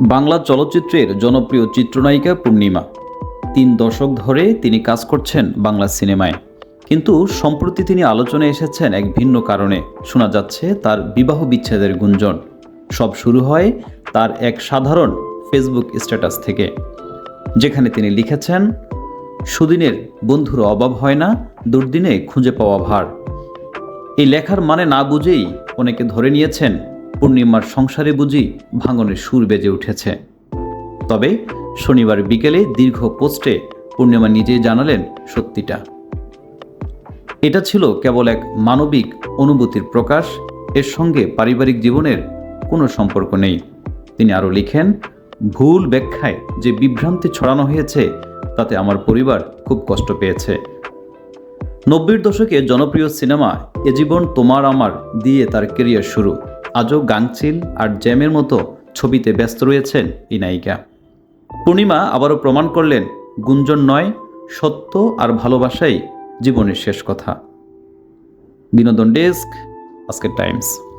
বাংলা চলচ্চিত্রের জনপ্রিয় চিত্রনায়িকা পূর্ণিমা। তিন দশক ধরে তিনি কাজ করছেন বাংলা সিনেমায়। কিন্তু সম্প্রতি তিনি আলোচনায় এসেছেন এক ভিন্ন কারণে। শোনা যাচ্ছে তার বিবাহ বিচ্ছেদের গুঞ্জন। সব শুরু হয় তার এক সাধারণ ফেসবুক স্ট্যাটাস থেকে। যেখানে তিনি লিখেছেন, সুদিনের বন্ধুর অভাব হয় না, দুর্দিনে খুঁজে পাওয়া ভার। এই লেখার মানে না বুঝেই অনেকে ধরে নিয়েছেন পূর্ণিমার সংসারে বুঝি ভাঙনের সুর বেজে উঠেছে। তবে শনিবার বিকেলে দীর্ঘ পোস্টে পূর্ণিমা নিজেই জানালেন সত্যিটা। এটা ছিল কেবল এক মানবিক অনুভূতির প্রকাশ, এর সঙ্গে পারিবারিক জীবনের কোনো সম্পর্ক নেই। তিনি আরও লিখেন, ভুল ব্যাখ্যায় যে বিভ্রান্তি ছড়ানো হয়েছে, তাতে আমার পরিবার খুব কষ্ট পেয়েছে। নব্বইয়ের দশকে জনপ্রিয় সিনেমা এ জীবন তোমার আমার দিয়ে তার কেরিয়ার শুরু। আজও গাংচিল আর জ্যামের মতো ছবিতে ব্যস্ত রয়েছেন এই নায়িকা। পূর্ণিমা আবারও প্রমাণ করলেন, গুঞ্জন নয়, সত্য আর ভালোবাসাই জীবনের শেষ কথা। বিনোদন ডেস্ক, আজকের টাইমস।